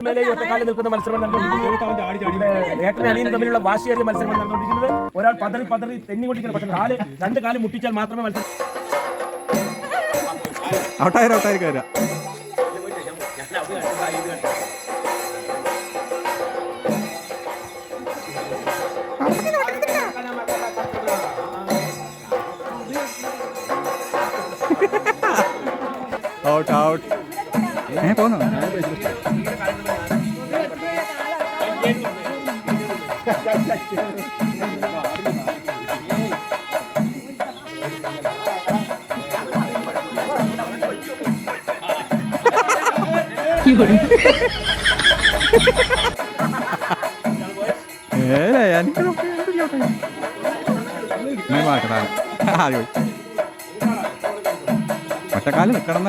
ഒറ്റക്കാലിൽ നിൽക്കുന്ന മത്സരം നടന്നുകൊണ്ടിരിക്കുന്നത് ഏട്ടനും അനിയനും തമ്മിലുള്ള വാശിയേറിയ മത്സരങ്ങൾ നടന്നുകൊണ്ടിരിക്കുന്നത്. ഒരാൾ പതറി പതറി തെന്നിക്കൊണ്ടിരിക്കുന്നത് പക്ഷേ കാൽ രണ്ട് കാൽ മുട്ടിച്ചാൽ മാത്രമേ മത്സരം ഔട്ടായിരം ഔട്ട് ഔട്ട്. ഏ പോന്നു. മാറ്റണം ഒറ്റക്കാലം നിൽക്കണം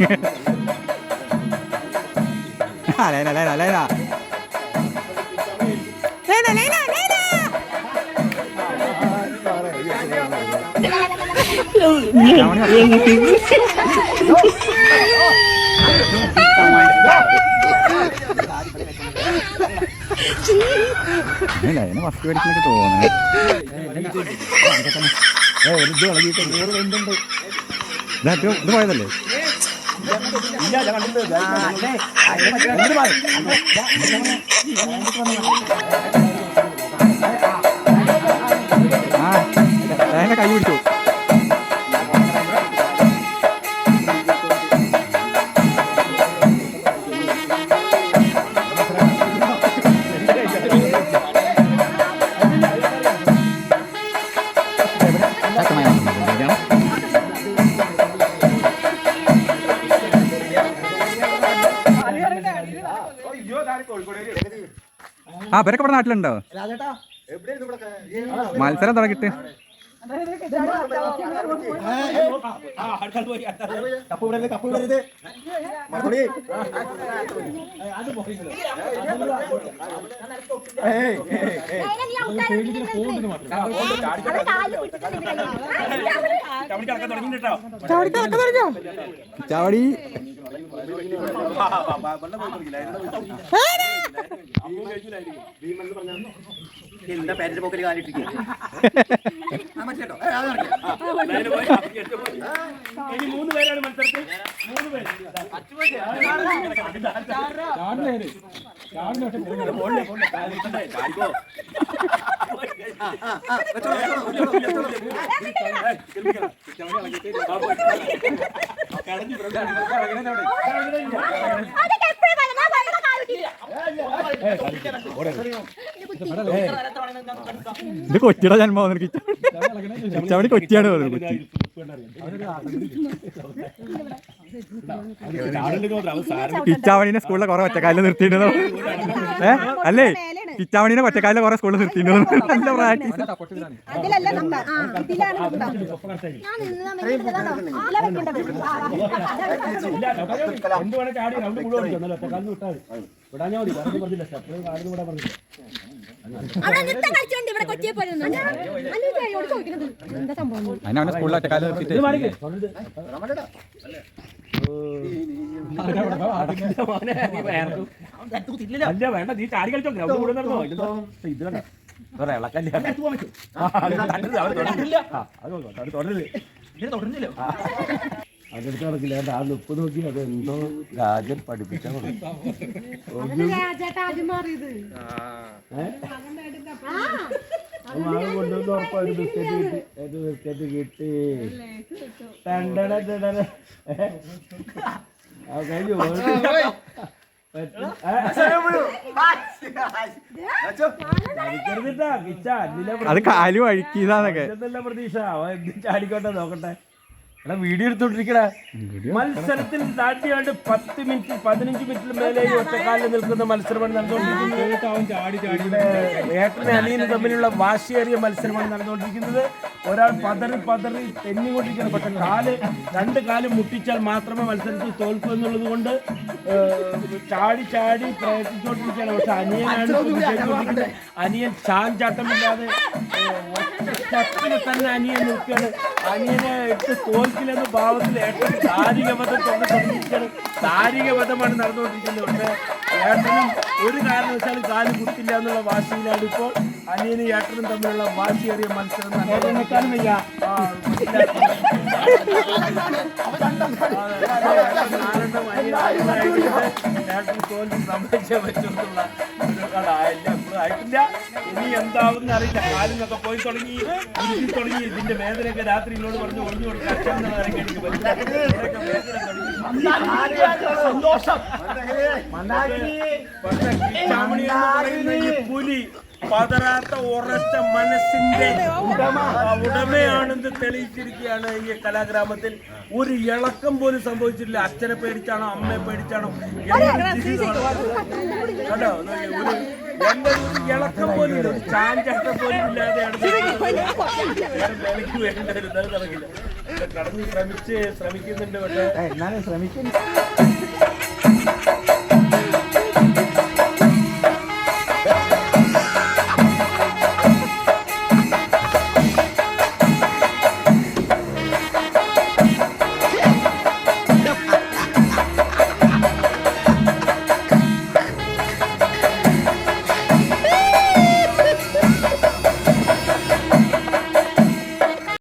ഏലേ എനിക്ക് ഞാൻ മാറ്റണം ആദ്യം ഒറ്റക്കാലം നിൽക്കണമെന്നല്ലോ ആ, ലേന, ലേന, ലേന. ലേന, ലേന, ലേന. രാവണി ഇല്ല അതിനെ ഫസ്റ്റ് മേടിക്കുന്നൊക്കെ തോന്നുന്നു ഇത് ഇത് പോയതല്ലേ ഇല്ല ഞാൻ കണ്ടിട്ടുണ്ട് എന്ത് മാറി? ആ അതിനെ കൈ പിടിച്ചു ആ ഇവരൊക്കെ ഇവിടെ നാട്ടിലുണ്ടോ? മത്സരം തുടങ്ങിട്ട് ചാവടി എന്താ പേരിന്റെ പോക്കൽ കാലിട്ടിരിക്കുക ഇനി മൂന്ന് പേരാണ് മത്സരത്തിൽ. മൂന്ന് പേര്. പോണില്ലേ, പോണില്ലേ, കാലിട്ടേ, ചാടിക്കോ. ഏയ്, കേൾപ്പിക്കണം. ചവിട്ടി ഇളകിയിട്ട് ആ, പോയി. കടഞ്ഞു, കടഞ്ഞു, കടഞ്ഞു, കടഞ്ഞു. ഇത് കൊച്ചിയുടെ ജന്മം ചാവടി കൊച്ചിയാണ് കൊച്ചി. കിച്ചാവണിനെ സ്കൂളിലെ കുറെ ഒറ്റക്കാലിൽ നിർത്തിയിട്ടുണ്ടോ. ഏ? അല്ലേ? കിച്ചാവണിനെ ഒറ്റക്കാലിലെ കുറെ സ്കൂളിൽ നിർത്തിയിട്ടുണ്ടോ നല്ല പ്രാക്ടീസ് സ്കൂളിൽ ഒറ്റക്കാലിൽ ഇത് നിർത്തിയിട്ട് അല്ല വേണ്ട നീ ചാടി കളിച്ചോ ഗ്രൗണ്ട് നടന്നോ? ഇത് വേണ്ട. വേറെ ഇളക്കല്ല. അതെടുത്ത് നടക്കില്ല ആ ഉപ്പ് നോക്കി അത് എന്തോ രാജൻ പഠിപ്പിച്ചാൽ മകൻ കൊണ്ടുവന്ന് ഉറപ്പാ ഒരു ബിസ്ക്കറ്റ് കിട്ടി ഒരു ബിസ്ക്കറ്റ് കിട്ടി. ടണ്ടട. ആ, കഴിഞ്ഞു. അത് കാൽ വഴുക്കിയതാന്നൊക്കെ. പ്രതീക്ഷ? ചാടിക്കോട്ടെ നോക്കട്ടെ. വീഡിയോ എടുത്തോണ്ടിരിക്കടാ. മത്സരത്തിൽ ദാണ്ടിയാണ്ട് പത്ത് മിനിറ്റ് പതിനഞ്ച് മിനിറ്റിൽ മേലെ ഒറ്റക്കാലിൽ നിൽക്കുന്ന മത്സരമാണ് നടന്നുകൊണ്ടിരിക്കുന്നത്. ഏട്ടനും അനിയനും തമ്മിലുള്ള വാശിയേറിയ മത്സരമാണ് നടന്നുകൊണ്ടിരിക്കുന്നത്. ഒരാൾ പതറി പതറി തെന്നിക്കൊണ്ടിരിക്കുന്നത് പക്ഷെ കാൽ രണ്ട് കാൽ മുട്ടിച്ചാൽ മാത്രമേ മത്സരത്തിൽ തോൽക്കൂ എന്നുള്ളത് കൊണ്ട് ചാടി ചാടി പ്രയത്നിച്ചുകൊണ്ടിരിക്കുകയാണ്. പക്ഷെ അനിയനാണ് അനിയൻ ചാഞ്ചാട്ടമില്ലാതെ ഏഹ്, സ്റ്റെപ്പിന് തന്നെ അനിയൻ നിൽക്കുകയാണ് അനിയനെ ഇട്ട് തോൽക്കില്ലെന്ന ഭാവത്തിൽ ഏട്ടൻ താരികവധം കൊണ്ട് തുടങ്ങിയിരിക്കുകയാണ് താരികവധമാണ് നടന്നുകൊണ്ടിരിക്കുന്നത്. പക്ഷേ ഏട്ടനും ഒരു കാരണവശാലും കാൽ കുത്തില്ല എന്നുള്ള വാശിയിലാണ് ഇപ്പോൾ അനിയനും ഏട്ടനും തമ്മിലുള്ള വാശിയേറിയ മത്സരം. അനിയനായിട്ട് ഏട്ടൻ തോൽവി സമ്മതിച്ചേ പറ്റുന്നുള്ള എന്താവുന്ന അറിയില്ല. കാലിനൊക്കെ പോയി തുടങ്ങി തുടങ്ങി. ഇതിന്റെ വേദനയൊക്കെ രാത്രി എന്നോട് പറഞ്ഞു ഒഴിഞ്ഞു കൊടുക്കാൻ എനിക്ക് മനസ്സിലായി. ഈ പുലി പതറാത്ത ഉറച്ച മനസ്സിന്റെ ആ ഉടമയാണെന്ന് തെളിയിച്ചിരിക്കുകയാണ് ഈ കലാഗ്രാമത്തിൽ. ഒരു ഇളക്കം പോലും സംഭവിച്ചിട്ടില്ല. അച്ഛനെ പേടിച്ചാണോ അമ്മയെ പേടിച്ചാണോ? കേട്ടോ ഒരു എന്റെ ഒരു ഇളക്കം പോലും ഇല്ല പോലും ഇല്ലാതെയാണ് വേറെ വേലയ്ക്ക് വേണ്ട ഒരു നടക്കില്ല. കടന്ന് ശ്രമിച്ച് ശ്രമിക്കുന്നുണ്ട് പക്ഷേ. എന്നാലും ശ്രമിക്കുന്നു